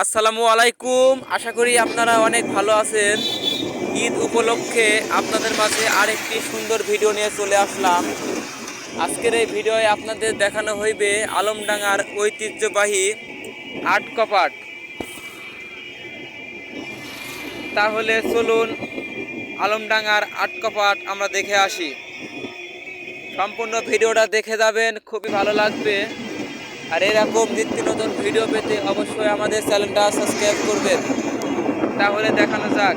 আসসালামু আলাইকুম। আশা করি আপনারা অনেক ভালো আছেন। ঈদ উপলক্ষে আপনাদের মাঝে আরেকটি সুন্দর ভিডিও নিয়ে চলে আসলাম। আজকের এই ভিডিওয়ে আপনাদের দেখানো হইবে আলমডাঙ্গার ঐতিহ্যবাহী আট কপাট। তাহলে চলুন আলমডাঙ্গার আট কপাট আমরা দেখে আসি। সম্পূর্ণ ভিডিওটা দেখে যাবেন, খুবই ভালো লাগবে। আর এরকম নিত্য নতুন ভিডিও পেতে অবশ্যই আমাদের চ্যানেলটা সাবস্ক্রাইব করবেন। তাহলে দেখানো যাক।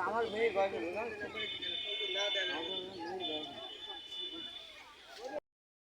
আমার মেয়ে গল্প না?